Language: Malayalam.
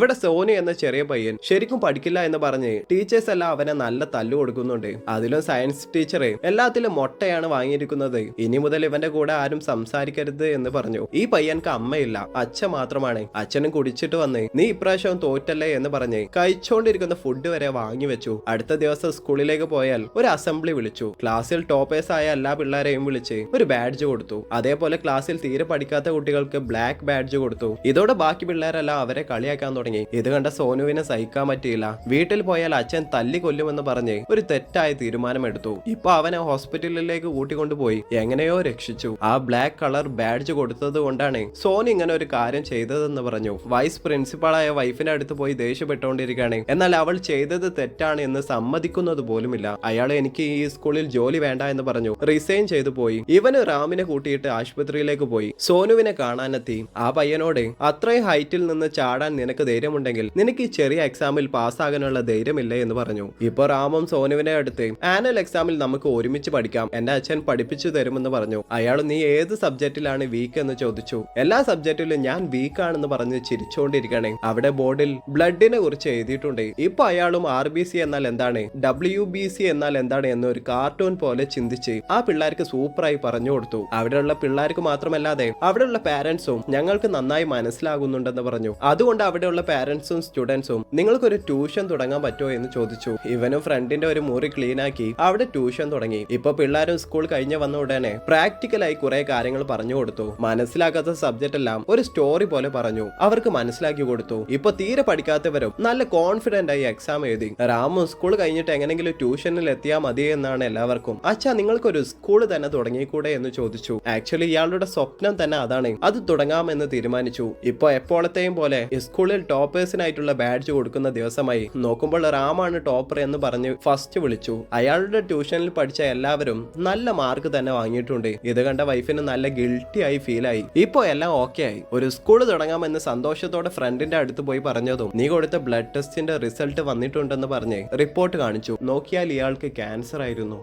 ഇവിടെ സോനു എന്ന ചെറിയ പയ്യൻ ശരിക്കും പഠിക്കില്ല എന്ന് പറഞ്ഞ് ടീച്ചേഴ്സ് എല്ലാം അവനെ നല്ല തല്ലു കൊടുക്കുന്നുണ്ട്. അതിലും സയൻസ് ടീച്ചർ എല്ലാത്തിലും മൊട്ടയാണ് വാങ്ങിയിരിക്കുന്നത്. ഇനി മുതൽ ഇവന്റെ കൂടെ ആരും സംസാരിക്കരുത് എന്ന് പറഞ്ഞു. ഈ പയ്യൻക്ക് അമ്മയില്ല അച്ഛൻ മാത്രമാണ്. അച്ഛനും കുടിച്ചിട്ട് വന്ന് നീ ഇപ്രാവശ്യം തോറ്റല്ലേ? എന്ന് പറഞ്ഞ് കഴിച്ചുകൊണ്ടിരിക്കുന്ന ഫുഡ് വരെ വാങ്ങി വെച്ചു. അടുത്ത ദിവസം സ്കൂളിലേക്ക് പോയാൽ ഒരു അസംബ്ലി വിളിച്ചു. ക്ലാസ്സിൽ ടോപ്പേഴ്സ് ആയ എല്ലാ പിള്ളേരെയും വിളിച്ച് ഒരു ബാഡ്ജ് കൊടുത്തു. അതേപോലെ ക്ലാസ്സിൽ തീരെ പഠിക്കാത്ത കുട്ടികൾക്ക് ബ്ലാക്ക് ബാഡ്ജ് കൊടുത്തു. ഇതോടെ ബാക്കി പിള്ളേരെല്ലാം അവരെ കളിയാക്കാൻ തുടങ്ങി. ഇത് കണ്ട സോനുവിനെ സഹിക്കാൻ പറ്റിയില്ല. വീട്ടിൽ പോയാൽ അച്ഛൻ തല്ലി കൊല്ലുമെന്ന് പറഞ്ഞ് ഒരു തെറ്റായ തീരുമാനമെടുത്തു. ഇപ്പൊ അവനെ ഹോസ്പിറ്റലിലേക്ക് കൂട്ടിക്കൊണ്ടുപോയി. എങ്ങനെയോ രക്ഷിച്ചു. ആ ബ്ലാക്ക് കളർ ബാഡ്ജ് കൊടുത്തത് കൊണ്ടാണ് സോനി ഇങ്ങനെ ഒരു കാര്യം ചെയ്തതെന്ന് പറഞ്ഞു. വൈസ് പ്രിൻസിപ്പാളായ വൈഫിന്റെ അടുത്ത് പോയി ദേഷ്യപ്പെട്ടുകൊണ്ടിരിക്കുകയാണ്. എന്നാൽ അവൾ ചെയ്തത് തെറ്റാണ് എന്ന് സമ്മതിക്കുന്നത് പോലുമില്ല. അയാൾ എനിക്ക് ഈ സ്കൂളിൽ ജോലി വേണ്ട എന്ന് പറഞ്ഞു. റിസൈൻ ചെയ്തു പോയി. ഇവന് റാമിനെ കൂട്ടിയിട്ട് ആശുപത്രിയിലേക്ക് പോയി. സോനുവിനെ കാണാനെത്തി. ആ പയ്യനോട് അത്രയും ഹൈറ്റിൽ നിന്ന് ചാടാൻ നിനക്ക് ധൈര്യമുണ്ടെങ്കിൽ നിനക്ക് ഈ ചെറിയ എക്സാമിൽ പാസ്സാകാനുള്ള ധൈര്യമില്ല എന്ന് പറഞ്ഞു. ഇപ്പൊ റാമും സോനുവിനെ അടുത്ത് ആനുവൽ എക്സാമിൽ നമുക്ക് ഒരുമിച്ച് പഠിക്കാം. എന്റെ അച്ഛൻ പഠിപ്പിച്ചു തരുമെന്ന് പറഞ്ഞു. അയാൾ നീ ഏത് സബ്ജക്റ്റിലാണ് വീക്ക് എന്ന് ചോദിച്ചു. എല്ലാ സബ്ജക്റ്റിലും ഞാൻ വീക്ക് ആണെന്ന് പറഞ്ഞ് ചിരിച്ചുകൊണ്ടിരിക്കണേ അവിടെ ബോർഡിൽ ബ്ലഡിനെ കുറിച്ച് എഴുതിയിട്ടുണ്ട്. ഇപ്പൊ അയാളും ആർ ബി സി എന്നാൽ എന്താണ്? ഡബ്ല്യു ബി സി എന്നാൽ എന്താണ്? എന്നൊരു കാർട്ടൂൺ പോലെ ചിന്തിച്ച് ആ പിള്ളേർക്ക് സൂപ്പറായി പറഞ്ഞു കൊടുത്തു. അവിടെയുള്ള പിള്ളേർക്ക് മാത്രമല്ലാതെ അവിടെയുള്ള പാരന്റ്സും ഞങ്ങൾക്ക് നന്നായി മനസ്സിലാകുന്നുണ്ടെന്ന് പറഞ്ഞു. അതുകൊണ്ട് അവിടെയുള്ള പാരന്റ്സും സ്റ്റുഡൻസും നിങ്ങൾക്കൊരു ട്യൂഷൻ തുടങ്ങാൻ പറ്റുമോ എന്ന് ചോദിച്ചു. ഇവനും ഫ്രണ്ടിന്റെ ഒരു മുറി ക്ലീൻ ആക്കി അവിടെ ട്യൂഷൻ തുടങ്ങി. ഇപ്പൊ പിള്ളേരും സ്കൂൾ കഴിഞ്ഞ് വന്ന ഉടനെ പ്രാക്ടിക്കലായി കുറെ കാര്യങ്ങൾ പറഞ്ഞു കൊടുത്തു. മനസ്സിലാക്കാത്ത സബ്ജക്റ്റ് എല്ലാം ഒരു സ്റ്റോറി പോലെ പറഞ്ഞു. അവർക്ക് മനസ്സിലാക്കി കൊടുത്തു. ഇപ്പൊ തീരെ പഠിക്കാത്തവരും നല്ല കോൺഫിഡന്റ് ആയി എക്സാം എഴുതി. രാമു സ്കൂൾ കഴിഞ്ഞിട്ട് എങ്ങനെങ്കിലും ട്യൂഷനിൽ എത്തിയാൽ മതി എന്നാണ് എല്ലാവർക്കും അച്ഛാ നിങ്ങൾക്കൊരു സ്കൂൾ തന്നെ തുടങ്ങിക്കൂടെ? എന്ന് ചോദിച്ചു. ആക്ച്വലി ഇയാളുടെ സ്വപ്നം തന്നെ അതാണ്. അത് തുടങ്ങാമെന്ന് തീരുമാനിച്ചു. ഇപ്പൊ എപ്പോഴത്തെയും പോലെ സ്കൂളിൽ ടോപ്പേഴ്സിനായിട്ടുള്ള ബാഡ്ജ് കൊടുക്കുന്ന ദിവസമായി നോക്കുമ്പോൾ റാമാണ് ടോപ്പർ എന്ന് പറഞ്ഞ് ഫസ്റ്റ് വിളിച്ചു. അയാളുടെ ട്യൂഷനിൽ പഠിച്ച എല്ലാവരും നല്ല മാർക്ക് തന്നെ വാങ്ങിയിട്ടുണ്ട്. ഇത് കണ്ട വൈഫിന് നല്ല ഗിൽട്ടി ആയി ഫീൽ ആയി. ഇപ്പൊ എല്ലാം ഓക്കെ ആയി. ഒരു സ്കൂൾ തുടങ്ങാമെന്ന് സന്തോഷത്തോടെ ഫ്രണ്ടിന്റെ അടുത്ത് പോയി പറഞ്ഞതും നീ കൊടുത്ത ബ്ലഡ് ടെസ്റ്റിന്റെ റിസൾട്ട് വന്നിട്ടുണ്ടെന്ന് പറഞ്ഞ് റിപ്പോർട്ട് കാണിച്ചു. നോക്കിയാൽ ഇയാൾക്ക് ക്യാൻസർ ആയിരുന്നു.